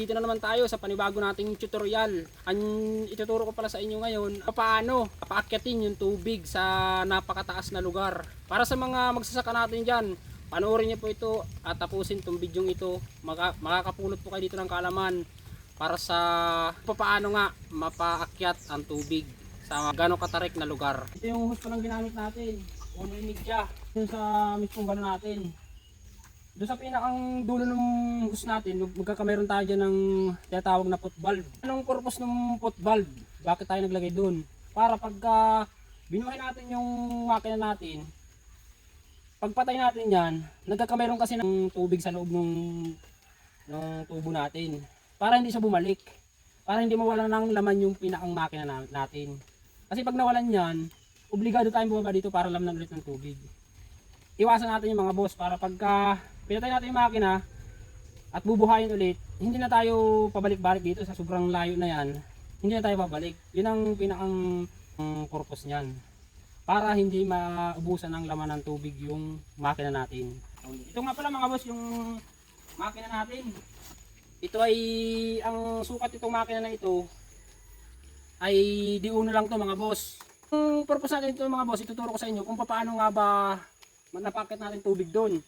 Dito na naman tayo sa panibago nating tutorial. Ang ituturo ko pala sa inyo ngayon, paano paakyatin yung tubig sa napakataas na lugar. Para sa mga magsasaka natin dyan, panoorin niyo po ito at tapusin itong video ito. Maka, makakapulot po kayo dito ng kalaman para sa paano nga mapaakyat ang tubig sa gano'ng katarik na lugar. Ito yung hose pa lang ginamit natin. Uno media. Yung sa mismong gano'n natin. Doon sa pinakang dulo ng hose natin, mag- magkakameron tayo dyan ng tinatawag na foot valve. Anong purpose ng foot valve? Bakit tayo naglagay doon? Para pagka binuhay natin yung makina natin, pagpatay natin yan, nagkakameron kasi ng tubig sa loob ng, ng tubo natin. Para hindi siya bumalik. Para hindi mawala ng laman yung pinakang makina na- natin. Kasi pag nawalan yan, obligado tayong bumaba dito para lamnan ulit ng tubig iwasan natin yung mga boss para pagka pinatay natin yung makina at bubuhayin ulit, hindi na tayo pabalik-balik dito sa sobrang layo na yan. Hindi na tayo babalik. Yun ang pinakang ang purpose niyan. Para hindi maubusan ng laman ng tubig yung makina natin. Ito nga pala mga boss yung makina natin. Ito ay ang sukat itong makina na ito ay di uno lang to mga boss. Ang purpose natin ito mga boss, ituturo ko sa inyo kung paano nga ba napakit natin tubig doon.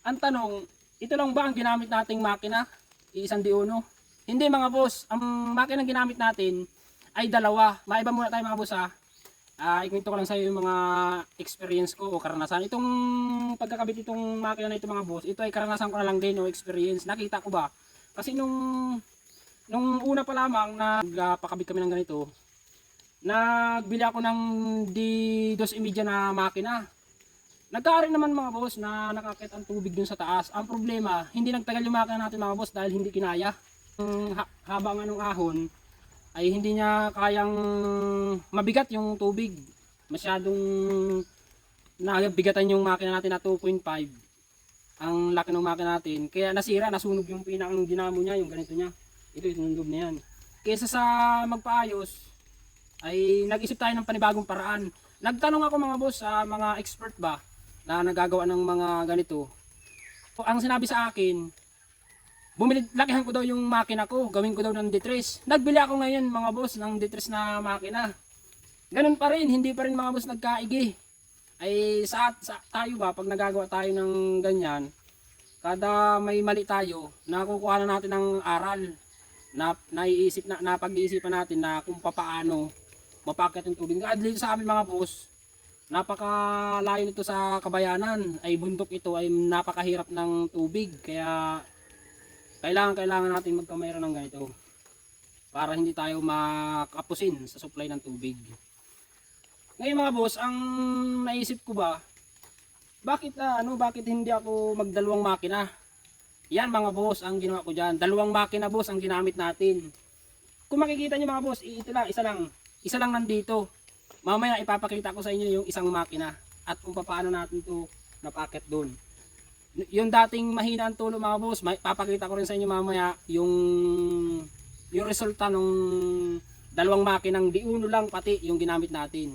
Ang tanong, ito lang ba ang ginamit nating makina? Iisang di uno? Hindi mga boss, ang makina ginamit natin ay dalawa. Maiba muna tayo mga boss ha. Ah, ikwento ko lang sa iyo yung mga experience ko o karanasan. Itong pagkakabit itong makina na ito mga boss, ito ay karanasan ko na lang din o experience. Nakita ko ba? Kasi nung nung una pa lamang na nagpakabit kami ng ganito, nagbili ako ng D2 Media na makina. Nagkaari naman mga boss na nakakit ang tubig dun sa taas. Ang problema, hindi nagtagal yung makina natin mga boss dahil hindi kinaya. Ha- haba nga ng ahon ay hindi niya kayang mabigat yung tubig. Masyadong nabigatan yung makina natin na 2.5. Ang laki ng makina natin. Kaya nasira, nasunog yung pinakang dinamo niya, yung ganito niya. Ito, itinundog na yan. Kesa sa magpaayos, ay nag-isip tayo ng panibagong paraan. Nagtanong ako mga boss sa mga expert ba na nagagawa ng mga ganito. O, Ang sinabi sa akin, bumili, lakihan ko daw yung makina ko, gawin ko daw ng D3. Nagbili ako ngayon mga boss ng D3 na makina. Ganun pa rin, hindi pa rin mga boss nagkaigi. Ay sa, sa tayo ba, pag nagagawa tayo ng ganyan, kada may mali tayo, nakukuha na natin ng aral na naiisip na napag-iisipan natin na kung papaano mapakit yung tubig. At dito sa amin mga boss, napakalayo nito sa kabayanan. Ay bundok ito ay napakahirap ng tubig. Kaya kailangan kailangan natin magkamera ng ganito para hindi tayo makapusin sa supply ng tubig. Ngayon mga boss, ang naisip ko ba, bakit ah, ano, bakit hindi ako magdalawang makina? Yan mga boss, ang ginawa ko diyan. Dalawang makina boss ang ginamit natin. Kung makikita niyo mga boss, ito lang, isa lang. Isa lang nandito. Mamaya ipapakita ko sa inyo yung isang makina at kung paano natin to napakit doon. Yung dating mahina ang tulo mga boss, may, papakita ko rin sa inyo mamaya yung yung resulta nung dalawang makinang di uno lang pati yung ginamit natin.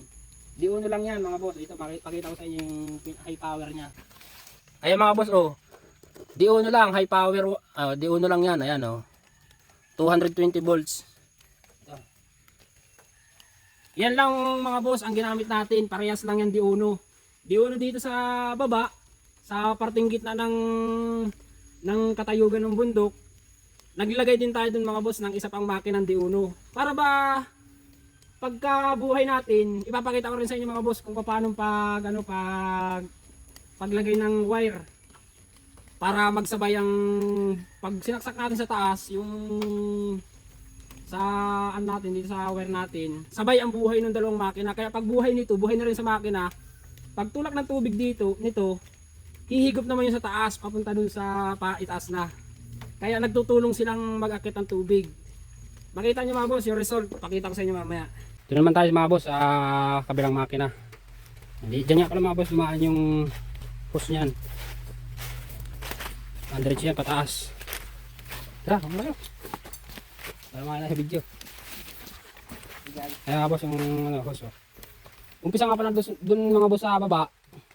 Di uno lang yan mga boss. Ito pakita ko sa inyo yung high power niya. Ayan mga boss oh. Di uno lang high power. ah, di uno lang yan. Ayan oh. 220 volts. Yan lang mga boss ang ginamit natin. Parehas lang yan di uno. Di uno dito sa baba. Sa parting gitna ng ng katayugan ng bundok. Naglagay din tayo dun mga boss ng isa pang makinang di uno. Para ba pagka buhay natin, ipapakita ko rin sa inyo mga boss kung paano pag ano pag paglagay ng wire para magsabay ang pag sinaksak natin sa taas yung sa ano natin dito sa wire natin sabay ang buhay ng dalawang makina. Kaya pag buhay nito buhay na rin sa makina. Pag tulak ng tubig dito nito hihigop naman yung sa taas papunta dun sa paitaas na. Kaya nagtutulong silang mag-akit ng tubig. Makita nyo mga boss yung result. Pakita ko sa inyo mamaya. Ito naman tayo mga boss sa kabilang makina. Hindi dyan nga pala mga boss lumaan yung hose nyan Andretso yan pataas. Tara kung tayo para makita sa video kaya mga boss yung ano, hose oh. umpisa nga pala dun mga boss sa baba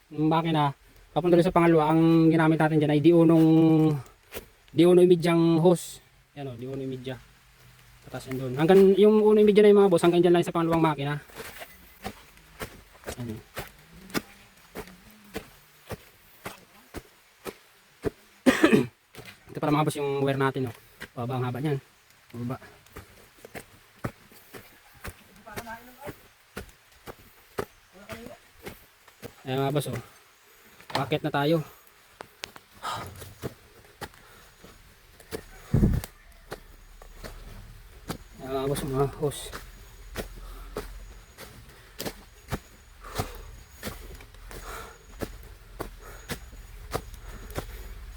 yung makina papunta sa pangalawa ang ginamit natin dyan ay di unong di uno imidyang hose. Yan o, di uno imidya. Patas yan doon. Hanggang yung uno imidya na yung mga boss, hanggang dyan lang sa pangalawang makina. Ano. Ito para mga boss yung wire natin. Oh. Baba ang haba niyan. Baba. Ayan mga boss. Oh. Paket na tayo. Ayan mga boss, mga hose.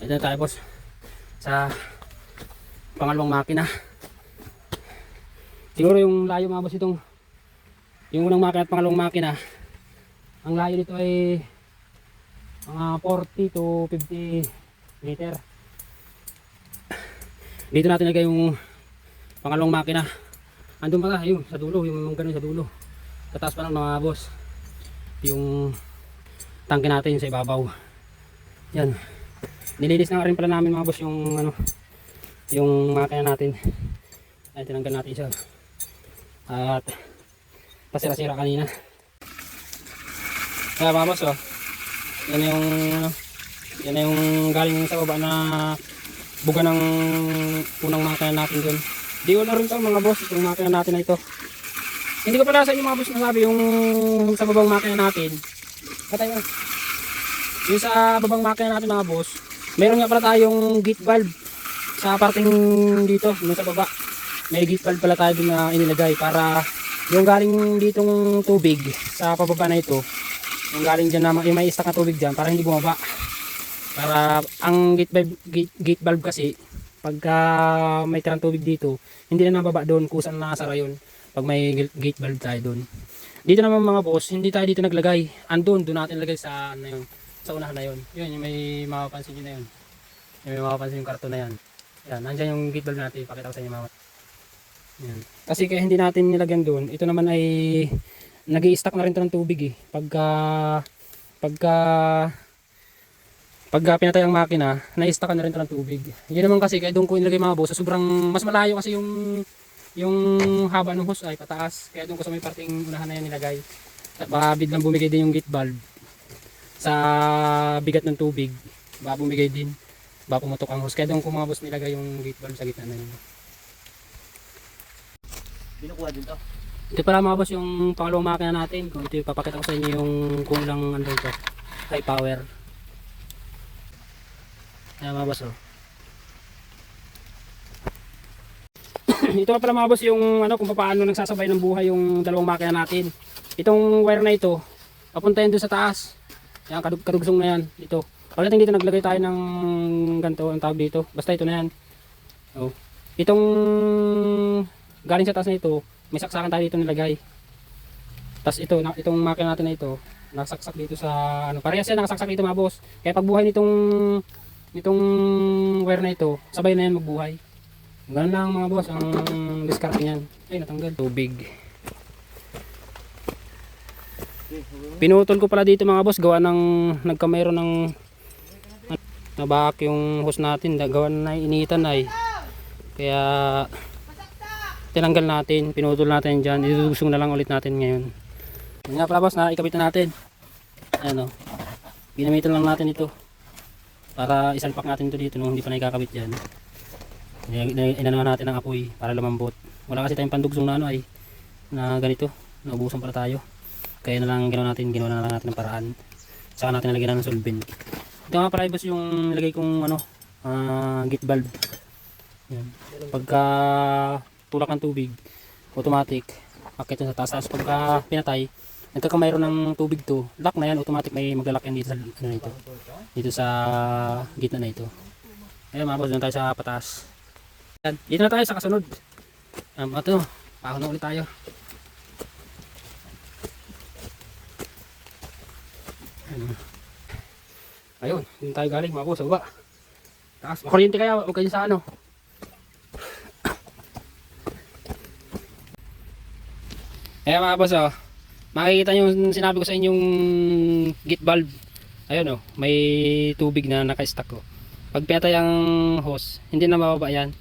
Ito tayo boss. Sa pangalawang makina. Siguro yung layo mga boss itong yung unang makina at pangalawang makina ang layo nito ay mga 40 to 50 meter. Dito natin lagay yung pangalawang makina. Andun pala, yun, sa dulo, yung ganun sa dulo. Sa taas pa ng mga boss. Yung tangke natin sa ibabaw. Yan. Nilinis na rin pala namin mga boss yung ano, yung makina natin. Ay, tinanggal natin siya. At pasira-sira kanina. Kaya boss, oh. Yan yung yan yung galing sa baba na buga ng unang makina natin dun. Di na rin ito mga boss, itong makina natin na ito. Hindi ko pala sa inyo mga boss nasabi yung sa babang makina natin. Patay mo. Yung sa babang makina natin mga boss, meron nga pala tayong gate valve sa parting dito, yung sa baba. May valve pala tayo na inilagay para yung galing ditong tubig sa pababa na ito, yung galing dyan na yung may stock na tubig dyan para hindi bumaba. Para ang gate valve, gate, gate valve kasi pagka may tirang tubig dito, hindi na nababa doon kung saan nakasara yun pag may gate- valve tayo doon. Dito naman mga boss, hindi tayo dito naglagay. Andun, doon natin lagay sa ano yun, sa unahan na yun. Yun, yung may mapapansin nyo na yun. Yung may mapapansin yung karton na yan. Yan, nandyan yung gate valve natin. Pakita ko sa inyo mga yan. Kasi kaya hindi natin nilagyan doon, ito naman ay nag stack na rin ito ng tubig eh. Pagka, pagka, pagka pinatay ang makina, na-stack na rin ito ng tubig. Yun naman kasi, kaya doon ko inilagay mga boss, sobrang, mas malayo kasi yung, yung haba ng hose ay pataas. Kaya doon ko sa may parting unahan na yan nilagay. Baka biglang bumigay din yung gate valve sa bigat ng tubig. Baka bumigay din. Baka pumutok ang hose. Kaya doon ko mga boss nilagay yung gate valve sa gitna na yun. Binukuha din to. Ito pala mga boss yung pangalawang makina natin. Kung ito ipapakita ko sa inyo yung kulang ano ito. High power. Ayan mga boss oh. ito pala mga boss yung ano kung paano nagsasabay ng buhay yung dalawang makina natin. Itong wire na ito, papunta yan doon sa taas. Yan, kadug kadugsong na yan. Ito. Pagdating dito naglagay tayo ng ganito, ang tawag dito. Basta ito na yan. Oh. Itong galing sa taas na ito, may saksakan tayo dito nilagay. Tapos ito, na, itong makina natin na ito, nakasaksak dito sa ano, parehas yan nakasaksak dito mga boss. Kaya pag buhay nitong nitong wire na ito, sabay na yan magbuhay. Ganun lang mga boss, ang discard niyan. Ay, natanggal. Tubig. Pinutol ko pala dito mga boss, gawa ng nagkamero ng nabak yung hose natin, gawa na initan ay. Kaya tinanggal natin, pinutol natin dyan, idudusong na lang ulit natin ngayon. Yun nga pala boss, nakikabit na natin. Ayan o. Ginamitan lang natin ito. Para isalpak natin ito dito nung hindi pa nakikakabit dyan. Inanaman natin ang apoy para lumambot. Wala kasi tayong pandugsong na ano ay na ganito. Naubusan pala tayo. Kaya na lang ginawa natin, ginawa na lang natin ng paraan. Saka natin nalagyan ng solvent. Ito nga pala boss yung nilagay kong ano, ah, gate valve. Yan. Pagka tulak ng tubig, automatic, akit sa taas. Tapos pagka pinatay, nagkakamayroon ng tubig to, lock na yan, automatic may maglalak yan dito sa, ano na ito, dito sa gitna na ito. Ayun mga boss, doon tayo sa pataas. Dito na tayo sa kasunod. Um, ito, pahon na ulit tayo. Ayun. Dito tayo galing mga boss, sa baba. Taas, makuryente kaya, huwag kayo sa ano. Ayan mga boss oh. Makikita nyo sinabi ko sa inyong gate valve. Ayun oh, may tubig na naka-stack oh. Pag pinatay ang hose, hindi na mababa yan.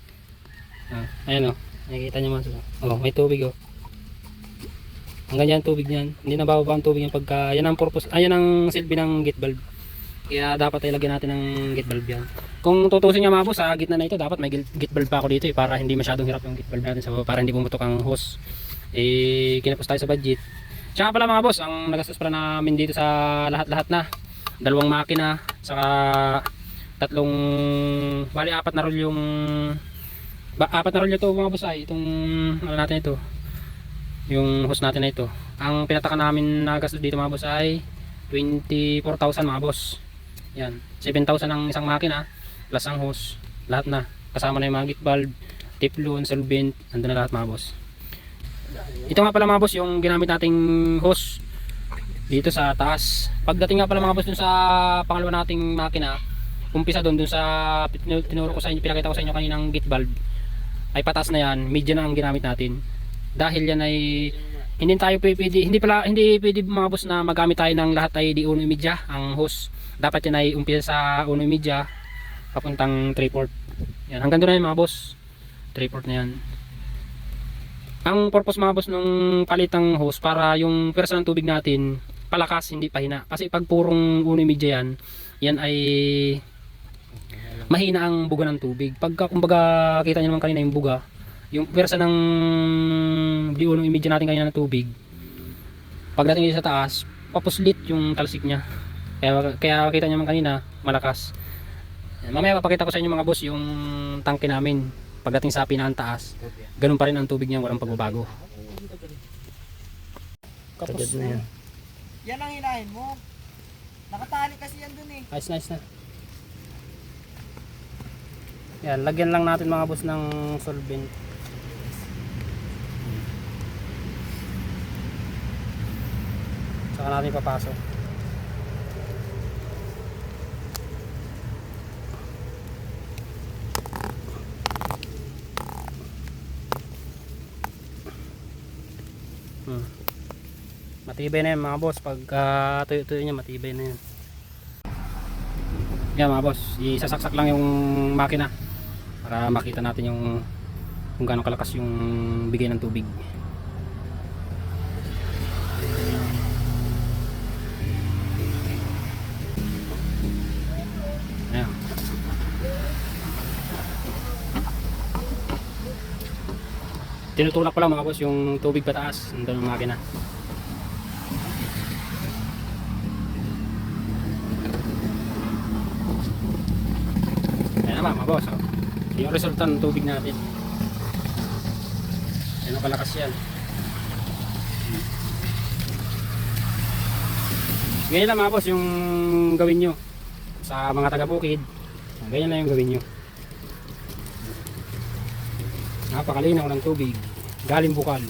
Ah, ayan o. Nakikita niyo mas. Oh, may tubig oh. Ang ganyan tubig niyan. Hindi na bababa ang tubig yan pagka yan ang purpose, ayan ang silbi ng gate valve. Kaya dapat ay lagyan natin ng gate valve yan. Kung tutusin nga mga boss, sa gitna na ito, dapat may gate valve pa ako dito eh, para hindi masyadong hirap yung gate valve natin sa para hindi pumutok ang hose. Eh, kinapos tayo sa budget. Tsaka pala mga boss, ang nagastos pala namin dito sa lahat-lahat na. Dalawang makina, saka tatlong, bali apat na roll yung, ba, apat na roll ito mga boss ay, itong, ano natin ito, yung hose natin na ito. Ang pinataka namin na gastos dito mga boss ay 24,000 mga boss. Yan, 7,000 ang isang makina, plus ang hose, lahat na. Kasama na yung mga gate valve, teflon, solvent, nandun na lahat mga boss. Ito nga pala mga boss yung ginamit nating hose dito sa taas. Pagdating nga pala mga boss dun sa pangalawa nating makina, umpisa doon dun sa tinu- tinuro ko sa inyo, pinakita ko sa inyo kaninang gate valve ay pataas na yan, media na ang ginamit natin. Dahil yan ay hindi tayo pwede, hindi pala hindi pwede mga boss na magamit tayo ng lahat ay di uno media ang hose. Dapat yan ay umpisa sa uno media papuntang 3 port. Yan, hanggang doon na yun mga boss. 3 port na yan. Ang purpose mga boss nung palitang hose para yung pwersa ng tubig natin palakas hindi pahina. Kasi pag purong uno media yan, yan ay mahina ang buga ng tubig. Pagka kumbaga kita niyo naman kanina yung buga, yung pwersa ng di uno media natin kanina ng tubig. Pagdating dito sa taas, papuslit yung talsik niya. Kaya kaya kita niyo naman kanina malakas. Mamaya papakita ko sa inyo mga boss yung tangke namin pagdating sa pinakaantaas. Ganun pa rin ang tubig niya, walang pagbabago. Sagad na yan. Yan ang hinahin mo. Nakatali kasi yan dun eh. Nice, nice na. Yan, lagyan lang natin mga boss ng solvent. Saka natin papasok. Hmm. Matibay na yan mga boss. Pag uh, tuyo-tuyo niya, matibay na yan. Yan mga boss, isasaksak lang yung makina para makita natin yung kung gaano kalakas yung bigay ng tubig. Tinutulak ko lang mga boss yung tubig pataas ng dalawang makina. Ayan naman mga boss. Oh. Yung resulta ng tubig natin. Ayan ang kalakas yan. Ganyan lang mga boss yung gawin nyo. Sa mga taga-bukid. Ganyan lang yung gawin nyo. Napakalinaw ng tubig. Galing bukal.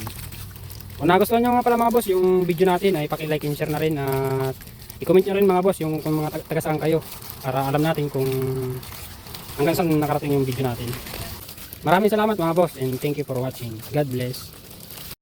Kung nagustuhan nyo nga pala mga boss yung video natin ay paki-like and share na rin at i-comment nyo rin mga boss yung kung mga taga- taga saan kayo para alam natin kung hanggang saan nakarating yung video natin. Maraming salamat mga boss and thank you for watching. God bless.